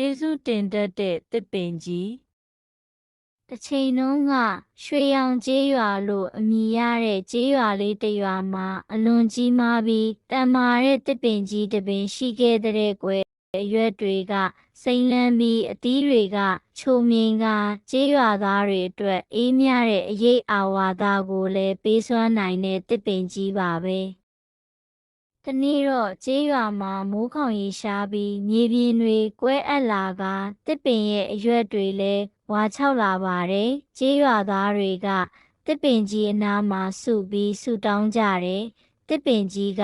ကျေးဇူးတင်တတ်တဲ့တစ်ပင်ကြီးတစ်ချိန်တုန်းကရွှေရောင်ကျေးရွာလို့အမည်ရတဲ့ကျေးရွာလေးတစ်ရွာမှာအလွန်ကြီးမားပြီးတန်မာတဲ့တစ်ပင်ကြီးတစ်ပင်ရှိခဲ့တဲ့ကွယ်အရွက်တွေကစိမ့်လန်းပြီးအသီးတွေကချုံမြင်ကကျေးရွာသားတွေအတွက်အေးမြတဲ့အရေးအာဝါဒကိုလည်းပေးစွမ်းနိုင်တဲ့တစ်ပင်ကြီးပါပဲ။ တနေ့တော့ကျေးရွာမှာမိုးခေါင်ရေရှားပြီးမြေပြင်တွေကွဲအပ်လာကတစ်ပင်ရဲ့အရွက်တွေလည်းဝါချောက်လာပါတယ်။ကျေးရွာသားတွေကတစ်ပင်ကြီးအနားမှာစုပြီးဆူတောင်းကြတယ်။တစ်ပင်ကြီးက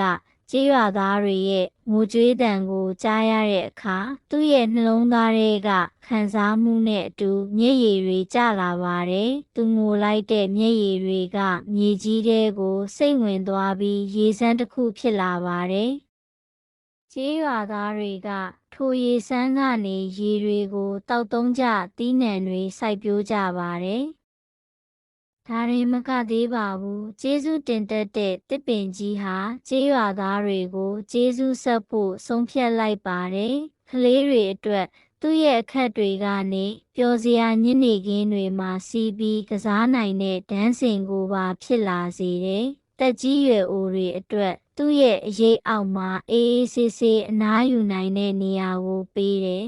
ကျေးရွာသားတွေရဲ့ငိုကြွေးတံကိုကြားရတဲ့အခါသူ့ရဲ့နှလုံးသားတွေကခံစားမှုနဲ့အတူမျက်ရည်တွေကျလာပါတယ်။သူငိုလိုက်တဲ့မျက်ရည်တွေကမြေကြီးထဲကိုစိတ်ဝင်သွားပြီးရေစမ်းတစ်ခုဖြစ်လာပါတယ်။ကျေးရွာသားတွေကထိုရေစမ်းကနေရေတွေကိုတောက်သုံးကြသီးနှံတွေစိုက်ပျိုးကြပါတယ်။ ဒါရင်မကသေးပါဘူးကျေးဇူးတင်တတ်တဲ့တစ်ပင်ကြီးဟာကျေးရွာသားတွေကိုကျေးဇူးဆက်ဖို့ဆုံးဖြတ်လိုက်ပါတယ်ကလေးတွေအတွက်သူ့ရဲ့အခက်တွေကနေပျော်စရာညနေခင်းတွေမှာစီးပြီးကစားနိုင်တဲ့ဒန်းစင်ကိုပါဖြစ်လာစေတယ်တက်ကြီးရွယ်အိုတွေအတွက်သူ့ရဲ့အရေးအောက်မှာအေးအေးဆေးဆေးအနားယူနိုင်တဲ့နေရာကိုပေးတယ်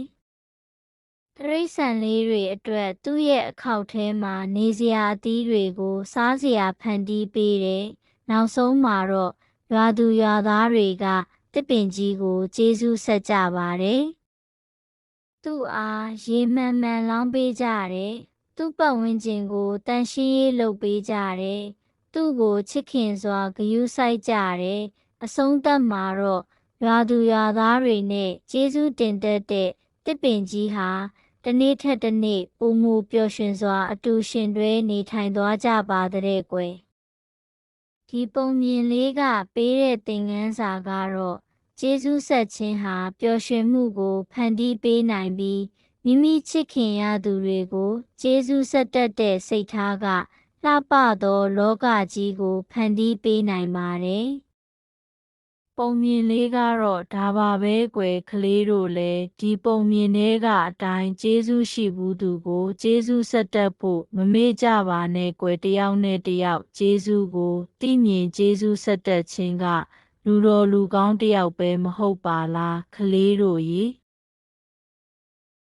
တရိษံလေးတွေအတွက်သူ့ရဲ့အခောက်ထဲမှာနေစရာအသီးတွေကို စားစရာဖန်တီးပေးတယ်။နောက်ဆုံးမှာတော့ရွာသူရွာသားတွေကတစ်ပင်ကြီးကိုကျေးဇူးဆက်ကြပါတယ်။သူ့အားရေမှန်မှန်လောင်းပေးကြတယ်။သူ့ပတ်ဝန်းကျင်ကိုတန်ရှင်းရေးလုပ်ပေးကြတယ်။သူ့ကိုချစ်ခင်စွာဂရုစိုက်ကြတယ်။အဆုံးသတ်မှာတော့ရွာသူရွာသားတွေနဲ့ကျေးဇူးတင်တတ်တဲ့တစ်ပင်ကြီးဟာ တနေ့ထက်တနေ့ပုံမူပျော်ရွှင်စွာ အတူရှင်တွဲနေထိုင်သွားကြပါတဲ့ကွယ်ဒီပုံမြင်လေးကပေးတဲ့သင်ခန်းစာကတော့ကျေးဇူးဆက်ခြင်းဟာပျော်ရွှင်မှုကို ဖန်တီးပေးနိုင်ပြီးမိမိချစ်ခင်ရသူတွေကိုကျေးဇူးဆက်တတ်တဲ့စိတ်ထားကလှပသောလောကကြီးကို ဖန်တီးပေးနိုင်ပါတယ်။ ပုံမြင်လေးကတော့ဒါပါပဲကွယ်ကလေးတို့လည်းဒီပုံမြင်ထဲကအတိုင်းကျေးဇူးရှိဘူးသူကိုကျေးဇူးဆက်တတ်ဖို့မမေ့ကြပါနဲ့ကွယ်တယောက်နဲ့တယောက်ကျေးဇူးကိုသိမြင်ကျေးဇူးဆက်တတ်ခြင်းကလူတော်လူကောင်းတယောက်ပဲမဟုတ်ပါလားကလေးတို့ရေ